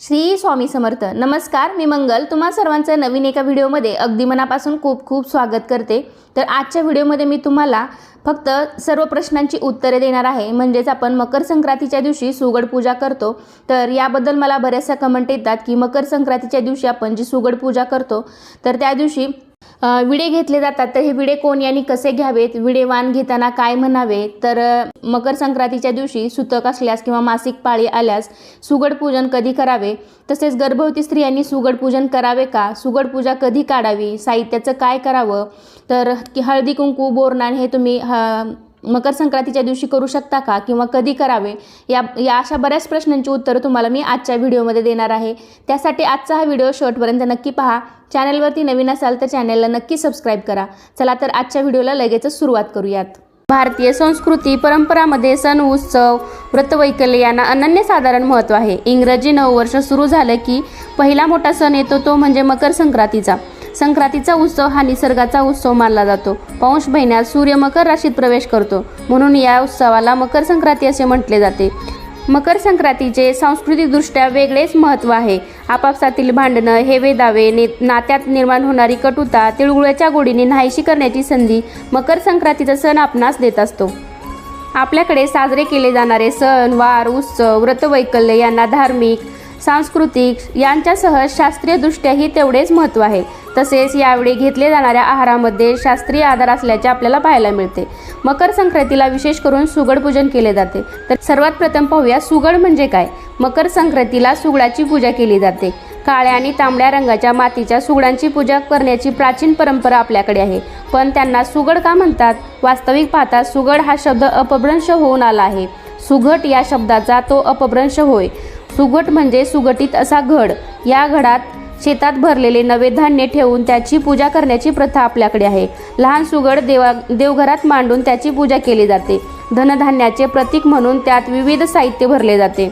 श्री स्वामी समर्थ. नमस्कार मी मंगल. तुम्हा सर्वांचं नवीन एका व्हिडिओमध्ये अगदी मनापासून खूप खूप स्वागत करते. तर आजच्या व्हिडिओमध्ये मी तुम्हाला फक्त सर्व प्रश्नांची उत्तरे देणार आहे. म्हणजेच आपण मकर संक्रांतीच्या दिवशी सुगड पूजा करतो. तर याबद्दल मला बऱ्याचशा कमेंट येतात की मकर संक्रांतीच्या दिवशी आपण जी सुगड पूजा करतो तर त्या दिवशी विडे घेतले जातात. तर हे विडे कोण यांनी कसे घ्यावेत? विडे वाण घेताना काय म्हणावे? तर मकर संक्रांतीच्या दिवशी सुतक असल्यास किंवा मासिक पाळी आल्यास सुगड पूजन कधी करावे? तसेच गर्भवती स्त्रियांनी सुगड पूजन करावे का? सुगड पूजा कधी काढावी? साहित्याचं काय करावं? तर की हळदी कुंकू बोरनाण हे तुम्ही ह मकर संक्रांतीच्या दिवशी करू शकता का किंवा कधी करावे? या या अशा बऱ्याच प्रश्नांची उत्तरं तुम्हाला मी आजच्या व्हिडिओमध्ये देणार आहे. त्यासाठी आजचा हा व्हिडिओ शेवटपर्यंत नक्की पहा. चॅनलवरती नवीन असाल तर चॅनलला नक्की सबस्क्राईब करा. चला तर आजच्या व्हिडिओला लगेचच सुरुवात करूयात. भारतीय संस्कृती परंपरामध्ये सण उत्सव व्रतवैकल्य यांना अनन्यसाधारण महत्त्व आहे. इंग्रजी नववर्ष सुरू झालं की पहिला मोठा सण येतो तो म्हणजे मकर संक्रांतीचा. संक्रांतीचा उत्सव हा निसर्गाचा उत्सव मानला जातो. पौष महिन्यात सूर्य मकर राशीत प्रवेश करतो. म्हणून या उत्सवाला मकर संक्रांती असे म्हटले जाते. मकर संक्रांतीचे सांस्कृतिकदृष्ट्या वेगळेच महत्त्व आहे. आपापसातील भांडणं हे वेदावे ने नात्यात निर्माण होणारी कटुता तिळगुळाच्या गोडीने नाहीशी करण्याची संधी मकर संक्रांतीचा सण आपणास देत असतो. आपल्याकडे साजरे केले जाणारे सण वार उत्सव व्रतवैकल्य यांना धार्मिक सांस्कृतिक यांच्यासह शास्त्रीयदृष्ट्याही तेवढेच महत्त्व आहे. तसेच यावेळी घेतले जाणाऱ्या आहारामध्ये शास्त्रीय आधार असल्याचे आपल्याला पाहायला मिळते. मकर संक्रांतीला विशेष करून सुगड पूजन केले जाते. तर सर्वात प्रथम पाहूया सुगड म्हणजे काय? मकर संक्रांतीला सुगडाची पूजा केली जाते. काळ्या आणि तांबड्या रंगाच्या मातीच्या सुगडांची पूजा करण्याची प्राचीन परंपरा आपल्याकडे आहे. पण त्यांना सुगड का म्हणतात? वास्तविक पाहता सुगड हा शब्द अपभ्रंश होऊन आला आहे. सुघट या शब्दाचा तो अपभ्रंश होय. सुगट म्हणजे सुगटीत असा घड. या घडात शेतात भरलेले नवे धान्य ठेवून त्याची पूजा करण्याची प्रथा आपल्याकडे आहे. लहान सुगड देवा देवघरात मांडून त्याची पूजा केली जाते. धनधान्याचे प्रतीक म्हणून त्यात विविध साहित्य भरले जाते.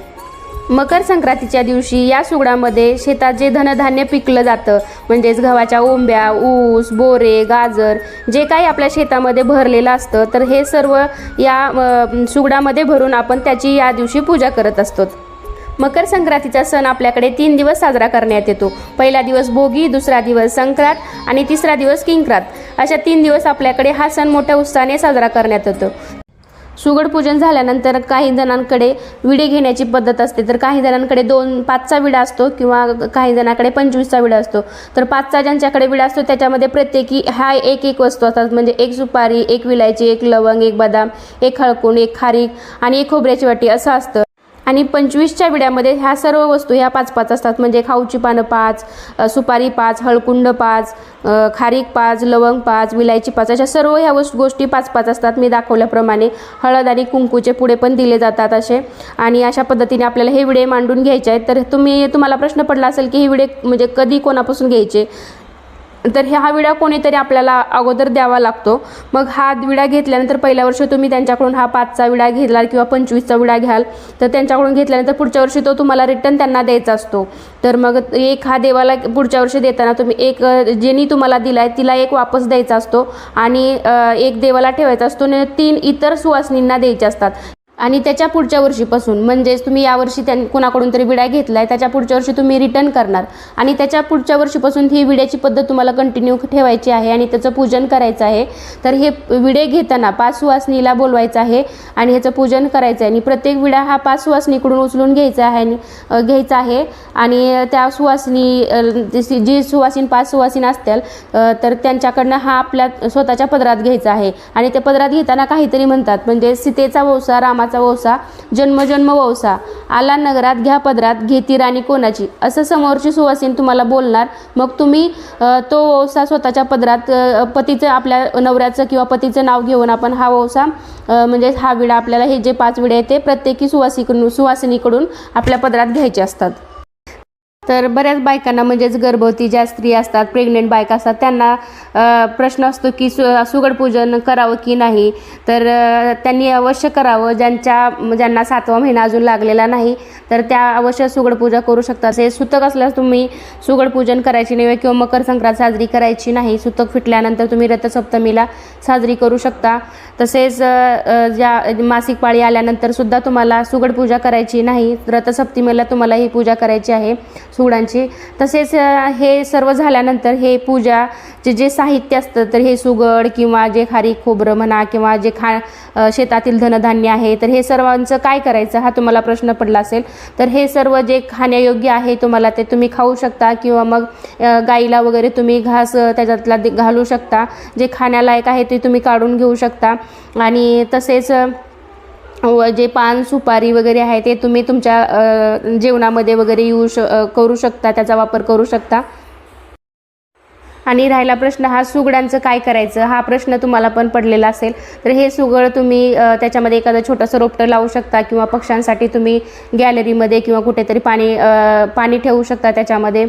मकर संक्रांतीच्या दिवशी या सुगडामध्ये शेतात जे धनधान्य पिकलं जातं म्हणजेच गव्हाच्या ओंब्या ऊस बोरे गाजर जे काही आपल्या शेतामध्ये भरलेलं असतं तर हे सर्व या सुगडामध्ये भरून आपण त्याची या दिवशी पूजा करत असतो. मकर संक्रांतीचा सण आपल्याकडे तीन दिवस साजरा करण्यात येतो. पहिला दिवस भोगी दुसरा दिवस संक्रांत आणि तिसरा दिवस किंक्रांत. अशा तीन दिवस आपल्याकडे हा सण मोठ्या उत्साहाने साजरा करण्यात येतो. सुगड पूजन झाल्यानंतर काही जणांकडे विडे घेण्याची पद्धत असते. तर काही जणांकडे दोन पाचचा विडा असतो किंवा काही जणांकडे पंचवीसचा विडा असतो. तर पाचचा ज्यांच्याकडे विडा असतो त्याच्यामध्ये प्रत्येकी हा एक एक वस्तू असतात. म्हणजे एक सुपारी एक विलायची एक लवंग एक बदाम एक हळकुंड एक खारीक आणि एक खोबऱ्याची वाटी असं असतं. आणि पंचवीसच्या विड्यामध्ये ह्या सर्व वस्तू ह्या पाच पाच असतात. म्हणजे खाऊची पानं पाच सुपारी पाच हळकुंड पाच खारीक पाच लवंग पाच विलायची पाच अशा सर्व ह्या वस्तू गोष्टी पाच पाच असतात. मी दाखवल्याप्रमाणे हळद आणि कुंकूचे पुढे पण दिले जातात असे. आणि अशा पद्धतीने आपल्याला हे विडे मांडून घ्यायचे आहेत. तर तुम्ही तुम्हाला प्रश्न पडला असेल की हे विडे म्हणजे कधी कोणापासून घ्यायचे? तर हा विडा कोणीतरी आपल्याला अगोदर द्यावा लागतो. मग हा विडा घेतल्यानंतर पहिल्या वर्षी तुम्ही त्यांच्याकडून हा पाचचा विडा घेतला किंवा पंचवीसचा विडा घ्याल तर त्यांच्याकडून घेतल्यानंतर पुढच्या वर्षी तो तुम्हाला रिटर्न त्यांना द्यायचा असतो. तर मग एक हा देवाला पुढच्या वर्षी देताना तुम्ही एक जेनी ज्यांनी तुम्हाला दिला आहे तिला एक वापस द्यायचा असतो आणि एक देवाला ठेवायचा असतो आणि तीन इतर सुवासिनींना द्यायचे असतात. आणि त्याच्या पुढच्या वर्षीपासून म्हणजेच तुम्ही यावर्षी त्यां कुणाकडून तरी विडा घेतला आहे त्याच्या पुढच्या वर्षी तुम्ही रिटर्न करणार. आणि त्याच्या पुढच्या वर्षीपासून ही विड्याची पद्धत तुम्हाला कंटिन्यू ठेवायची आहे आणि त्याचं पूजन करायचं आहे. तर हे विडे घेताना पाच सुवासनीला बोलवायचं आहे आणि ह्याचं पूजन करायचं आहे. आणि प्रत्येक विडा हा पाच सुवासनीकडून उचलून घ्यायचा आहे आणि घ्यायचा आहे. आणि त्या सुवासनी जी सुवासीन पाच सुवासीन असतील तर त्यांच्याकडनं हा आपल्या स्वतःच्या पदरात घ्यायचा आहे. आणि त्या पदरात घेताना काहीतरी म्हणतात म्हणजे सीतेचा वंसा नावाचा वौसा जन्मजन्म वौसा आला नगरात घ्या पदरात घेती राणी कोणाची? असं समोरची सुवासीन तुम्हाला बोलणार. मग तुम्ही तो वौसा स्वतःच्या पदरात पतीचं आपल्या नवऱ्याचं किंवा पतीचं नाव घेऊन आपण हा वौसा म्हणजे हा विडा आपल्याला हे जे पाच विडे आहेत ते प्रत्येकी सुवासीकडून सुवासिनीकडून आपल्या पदरात घ्यायचे असतात. तर बऱ्याच बायकांना म्हणजेच गर्भवती ज्या स्त्री असतात प्रेग्नेंट बायका असतात त्यांना प्रश्न असतो की सु सुगडपूजन करावं की नाही? तर त्यांनी अवश्य करावं. ज्यांच्या ज्यांना सातवा महिना अजून लागलेला नाही तर त्या अवश्य सुगडपूजा करू शकतात. हे सुतक असल्यास तुम्ही सुगडपूजन करायची नाही किंवा मकर संक्रांत साजरी करायची नाही. सुतक फिटल्यानंतर तुम्ही रथसप्तमीला साजरी करू शकता. तसेच ज्या मासिक पाळी आल्यानंतर सुद्धा तुम्हाला सुगडपूजा करायची नाही. रथसप्तमीला तुम्हाला ही पूजा करायची आहे. सुगडांची तसेच हे सर्व झाल्यानंतर हे पूजा जे जे साहित्य असतं तर हे सुगड किंवा जे खारी खोबरं म्हणा किंवा जे खा शेतातील धनधान्य आहे तर हे सर्वांचं काय करायचं हा तुम्हाला प्रश्न पडला असेल. तर हे सर्व जे खाण्यायोग्य आहे तुम्हाला ते तुम्ही खाऊ शकता किंवा मग गाईला वगैरे तुम्ही घास त्याच्यातला घालू शकता. जे खाण्यालायक आहे ते तुम्ही काढून घेऊ शकता. आणि तसेच व जे पान सुपारी वगैरे आहे ते तुम्ही तुमच्या जेवणामध्ये वगैरे येऊ श करू शकता त्याचा वापर करू शकता. आणि राहिला प्रश्न हा सुगडांचं काय करायचं? हा प्रश्न तुम्हाला पण पडलेला असेल. तर हे सुगड तुम्ही त्याच्यामध्ये एखादं छोटंसं रोपटं लावू शकता किंवा पक्ष्यांसाठी तुम्ही गॅलरीमध्ये किंवा कुठेतरी पाणी पाणी ठेवू शकता त्याच्यामध्ये.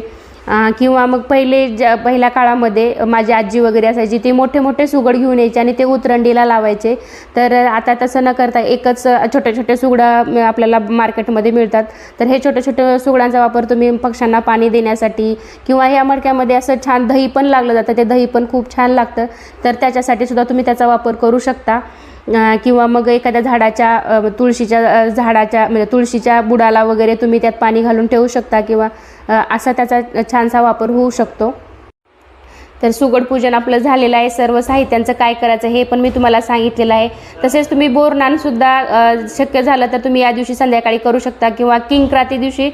किंवा मग पहिले ज्या पहिल्या काळामध्ये माझी आजी वगैरे असायची ती मोठे मोठे सुगड घेऊन यायचे आणि ते उतरंडीला लावायचे. तर आता तसं न करता एकच छोटे छोटे सुगडं आपल्याला मार्केटमध्ये मिळतात. तर हे छोटे छोटे सुगडांचा वापर तुम्ही पक्ष्यांना पाणी देण्यासाठी किंवा ह्या मडक्यामध्ये असं छान दही पण लागलं जातं ते दही पण खूप छान लागतं. तर त्याच्यासाठी सुद्धा तुम्ही त्याचा वापर करू शकता. किंवा मग एखाद्या झाडाच्या तुळशीच्या झाडाच्या म्हणजे तुळशीच्या बुडाला वगैरे तुम्ही त्यात पाणी घालून ठेवू शकता किंवा असा त्याचा छानसा वापर होऊ शकतो. तर सुगड पूजन आपलं झालेलं आहे सर्व साहित्यांचं काय करायचं हे पण मी तुम्हाला सांगितलेलं आहे. तसेच तुम्ही बोरनानसुद्धा शक्य झालं तर तुम्ही या दिवशी संध्याकाळी करू शकता किंवा किंक्राती दिवशी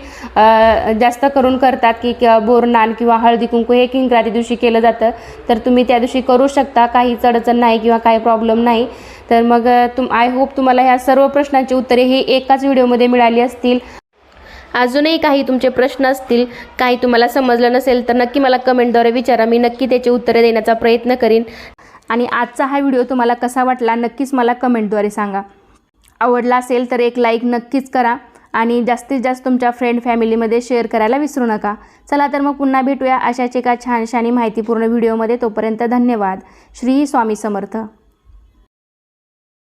जास्त करून करतात की बोरनान किंवा हळदी कुंकू हे किंक्राती दिवशी केलं जातं. तर तुम्ही त्या दिवशी करू शकता काही अडचण नाही किंवा काही प्रॉब्लेम नाही. तर मग तुम आय होप तुम्हाला ह्या सर्व प्रश्नांची उत्तरे ही एकाच व्हिडिओमध्ये मिळाली असतील. अजूनही काही तुमचे प्रश्न असतील काही तुम्हाला समजलं नसेल तर नक्की मला कमेंटद्वारे विचारा. मी नक्की त्याची उत्तरे देण्याचा प्रयत्न करीन. आणि आजचा हा व्हिडिओ तुम्हाला कसा वाटला नक्कीच मला कमेंटद्वारे सांगा. आवडला असेल तर एक लाईक नक्कीच करा आणि जास्तीत जास्त तुमच्या फ्रेंड फॅमिलीमध्ये शेअर करायला विसरू नका. चला तर मग पुन्हा भेटूया अशाच एका छानशानी माहितीपूर्ण व्हिडिओमध्ये. तोपर्यंत धन्यवाद. श्री स्वामी समर्थ.